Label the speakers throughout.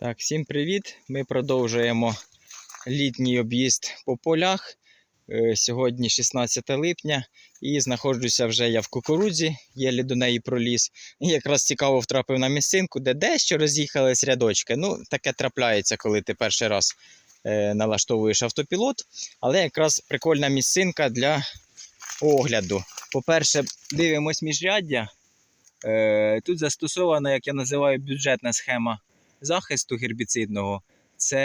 Speaker 1: Так, всім привіт! Ми продовжуємо літній об'їзд по полях. Е, Сьогодні 16 липня і знаходжуся вже я в кукурудзі, єлі до неї проліз. І якраз цікаво втрапив на місцинку, де дещо роз'їхались рядочки. Ну, таке трапляється, коли ти перший раз е, налаштовуєш автопілот. Але якраз прикольна місцинка для огляду. По-перше, дивимось міжряддя. Е, тут застосована, як я називаю, бюджетна схема захисту гербіцидного. Це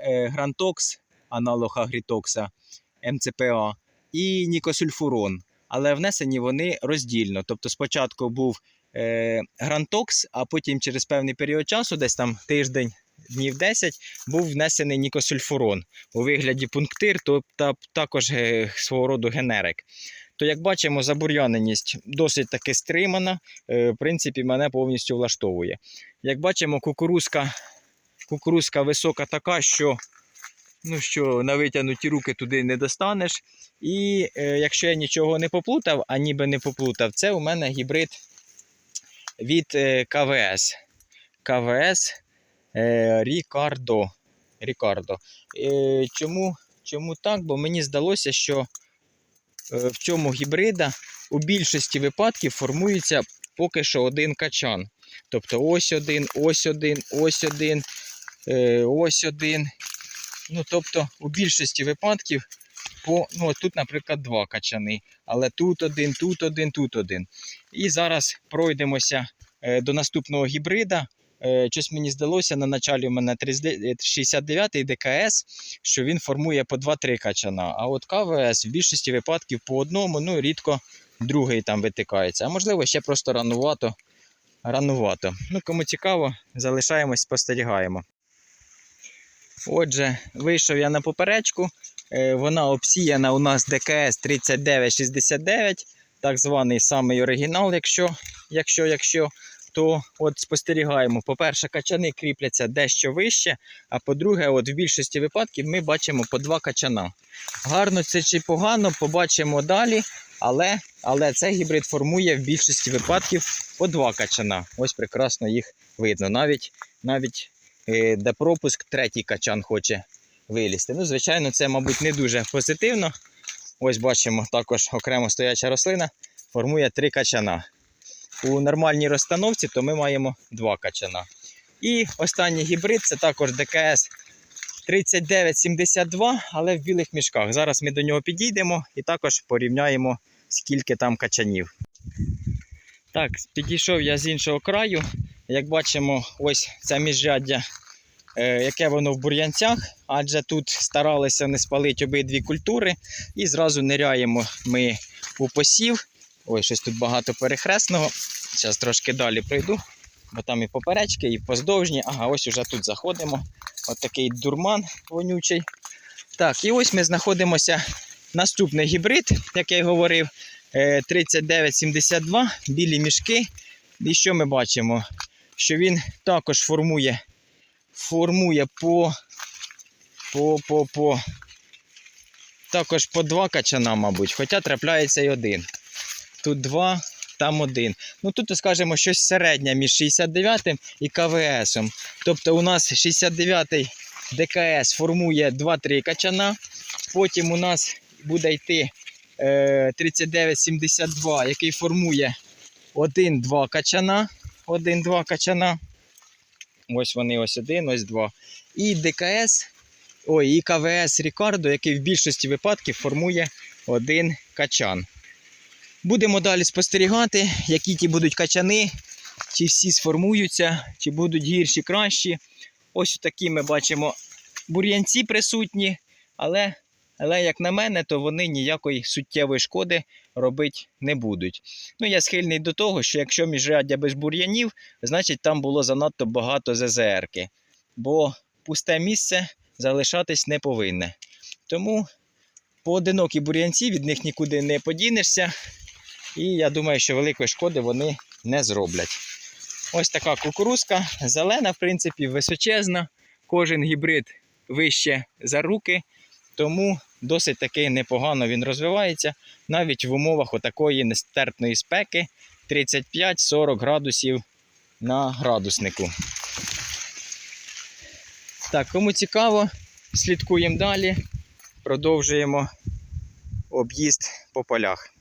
Speaker 1: е, Грантокс, аналог Агрітокса, МЦПА і Нікосульфурон. Але внесені вони роздільно. Тобто спочатку був е, Грантокс, а потім через певний період часу, десь там тиждень, днів 10, був внесений Нікосульфурон у вигляді пунктир, тобто також е, свого роду генерик. То, як бачимо, забур'яненість досить таки стримана. Е, в принципі, мене повністю влаштовує. Як бачимо, кукурузка, кукурузка висока така, що, ну, що на витягнуті руки туди не достанеш. І е, якщо я нічого не поплутав, а ніби не поплутав, це у мене гібрид від е, КВС. КВС е, Рікардо. Рікардо. Е, чому, чому так? Бо мені здалося, що в цьому гібрида у більшості випадків формується поки що один качан. Тобто ось один, ось один, ось один, е, ось один. Ну, тобто, у більшості випадків, по, ну, тут, наприклад, два качани. Але тут один, тут один, тут один. І зараз пройдемося е, до наступного гібрида. Е, щось мені здалося на началі у мене 69-й ДКС, що він формує по 2-3 качана. А от КВС в більшості випадків по одному, ну рідко другий там витикається. А можливо, ще просто ранувато. Ранувато. Ну, кому цікаво, залишаємось, спостерігаємо. Отже, вийшов я на поперечку. Е, Вона обсіяна у нас ДКС 3969, так званий самий оригінал, якщо, якщо, якщо, то от спостерігаємо. По-перше, качани кріпляться дещо вище, а по-друге, от в більшості випадків ми бачимо по два качана. Гарно це чи погано, побачимо далі. Але, але цей гібрид формує в більшості випадків по два качана. Ось прекрасно їх видно. Навіть, навіть е, де пропуск, третій качан хоче вилізти. Ну, звичайно, це, мабуть, не дуже позитивно. Ось бачимо також окремо стояча рослина формує три качана. У нормальній розстановці то ми маємо два качана. І останній гібрид це також ДКС 3972, але в білих мішках. Зараз ми до нього підійдемо і також порівняємо, скільки там качанів. Так, підійшов я з іншого краю. Як бачимо, ось це міжряддя, е, яке воно в бур'янцях, адже тут старалися не спалити обидві культури. І зразу ниряємо ми у посів. Ой, щось тут багато перехресного. Зараз трошки далі пройду, бо там і поперечки, і поздовжні. Ага, ось уже тут заходимо. От такий дурман вонючий. Так, і ось ми знаходимося. Наступний гібрид, як я й говорив, е, 3972, білі мішки. І що ми бачимо? Що він також формує, формує по, по, по, по, також по два качана, мабуть, хоча трапляється і один. Тут два, там один. Ну тут, скажімо, щось середнє між 69 і КВС. Тобто у нас 69-й ДКС формує 2-3 качана. Потім у нас буде йти е, 3972, який формує 1-2 качана. 1-2 качана. Ось вони, ось один, ось два. І ДКС, ой, і КВС Рікардо, який в більшості випадків формує один качан. Будемо далі спостерігати, які ті будуть качани, чи всі сформуються, чи будуть гірші, кращі. Ось такі ми бачимо бур'янці присутні, але, але, як на мене, то вони ніякої суттєвої шкоди робити не будуть. Ну, я схильний до того, що якщо міжряддя без бур'янів, значить там було занадто багато ЗЗРки. Бо пусте місце залишатись не повинне. Тому поодинокі бур'янці від них нікуди не подінешся. І я думаю, що великої шкоди вони не зроблять. Ось така кукурузка, зелена, в принципі, височезна. Кожен гібрид вище за руки, тому досить таки непогано він розвивається навіть в умовах отакої нестерпної спеки 35-40 градусів на градуснику. Так, кому цікаво, слідкуємо далі, продовжуємо об'їзд по полях.